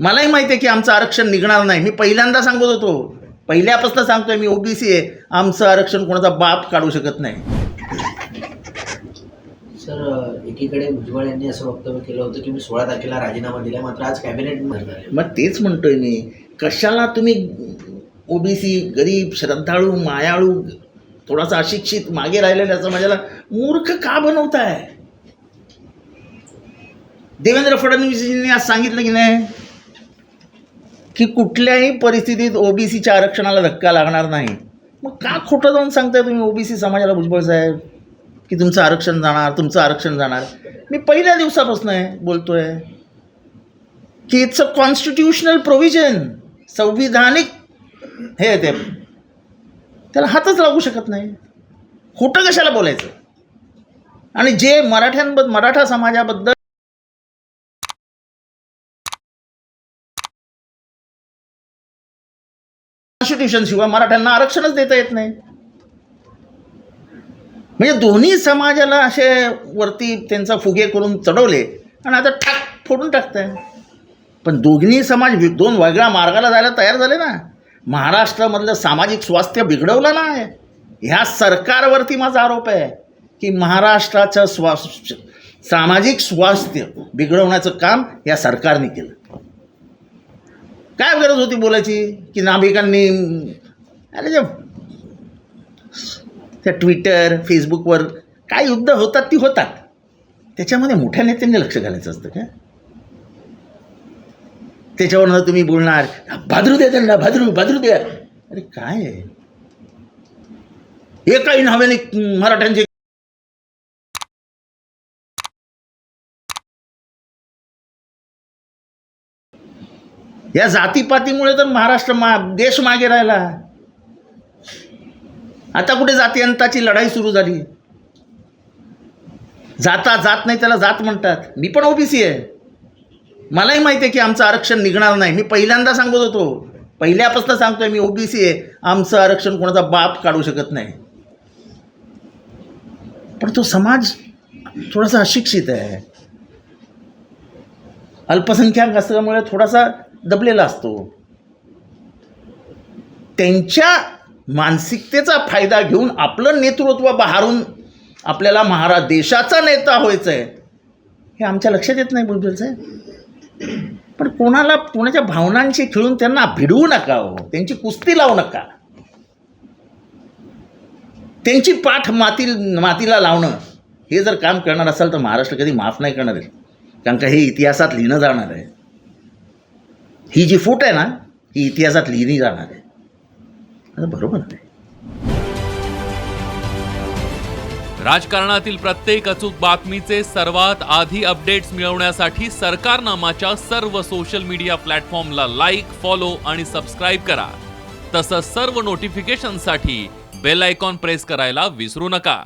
मलाही माहिती आहे की आमचं आरक्षण निघणार नाही. मी पहिल्यांदा सांगत होतो. पहिल्यापासून सांगतोय मी ओबीसी आहे. आमचं आरक्षण कोणाचा बाप काढू शकत नाही. सर एकीकडे भुजबळ यांनी असं वक्तव्य केलं होतं की मी सोळा तारखेला राजीनामा दिला मात्र आज कॅबिनेट मग तेच म्हणतोय मी. कशाला तुम्ही ओबीसी गरीब श्रद्धाळू मायाळू थोडासा अशिक्षित मागे राहिलेल्या समाजाला मूर्ख का बनवताय? देवेंद्र फडणवीसजींनी आज सांगितलं की नाही? की कुठल्याही परिस्थितीत ओबीसीच्या आरक्षणाला धक्का लागणार नाही. मग का खोटं जाऊन सांगताय तुम्ही ओबीसी समाजाला भुजबळ साहेब? की तुमचं आरक्षण जाणार तुमचं आरक्षण जाणार. मी पहिल्या दिवसापासून आहे बोलतोय की इट्स अ कॉन्स्टिट्युशनल प्रोव्हिजन संविधानिक हे आहे ते. त्याला हातच लागू शकत नाही. खोटं कशाला बोलायचं? आणि जे मराठ्यांबद्दल मराठा समाजाबद्दल कॉन्स्टिट्यूशनशिवाय मराठ्यांना आरक्षणच देता येत नाही. म्हणजे दोन्ही समाजाला असे वरती त्यांचा फुगे करून चढवले आणि आता ठाक फोडून टाकताय. पण दोन्ही समाज दोन वेगळ्या मार्गाला जायला तयार झाले ना. महाराष्ट्रामधलं सामाजिक स्वास्थ्य बिघडवलं ना ह्या सरकारवरती माझा आरोप आहे की महाराष्ट्राचं स्वा सामाजिक स्वास्थ्य बिघडवण्याचं काम या सरकारने केलं. काय गरज होती बोलायची? की नाभिकांनी अरे जे त्या ट्विटर फेसबुकवर काय युद्ध होतात ती होतात. त्याच्यामध्ये मोठ्या नेत्यांनी लक्ष घालायचं असतं का? त्याच्यावरनं तुम्ही बोलणार भादरू द्या त्यांना भादरू भादरू द्या अरे काय? आहे एकाही नावाने मराठ्यांचे या जातीपातीमुळे तर महाराष्ट्र मा देश मागे राहिला. आता कुठे जातीयंताची लढाई सुरू झाली? जाता जात नाही त्याला जात म्हणतात. मी पण ओबीसी आहे. मलाही माहिती आहे की आमचं आरक्षण निघणार नाही. मी पहिल्यांदा सांगत होतो. पहिल्यापासून सांगतोय मी ओबीसी आहे. आमचं आरक्षण कोणाचा बाप काढू शकत नाही. पण तो समाज थोडासा अशिक्षित आहे. अल्पसंख्याक असल्यामुळे थोडासा दबलेला असतो. त्यांच्या मानसिकतेचा फायदा घेऊन आपलं नेतृत्व बहारून आपल्याला महाराज देशाचा नेता व्हायचं आहे हे आमच्या लक्षात येत नाही बुलबुल साहेब पण कोणाला कोणाच्या भावनांशी खेळून त्यांना भिडवू नका हो. त्यांची कुस्ती लावू नका. त्यांची पाठ माती मातीला लावणं हे जर काम करणार असाल तर महाराष्ट्र कधी माफ नाही करणार आहे. कारण का हे इतिहासात लिहिणं जाणार आहे. ही जी फूट आहे ना ही इतिहासात लिहिली जाणार आहे. आता बरोबर आहे. राजकारणातील प्रत्येक अचूक बातमीचे सर्वात आधी अपडेट्स मिळवण्यासाठी सरकारनामाच्या सर्व सोशल मीडिया प्लॅटफॉर्मला लाईक फॉलो आणि सबस्क्राईब करा. तसंच सर्व नोटिफिकेशनसाठी बेल आयकॉन प्रेस करायला विसरू नका.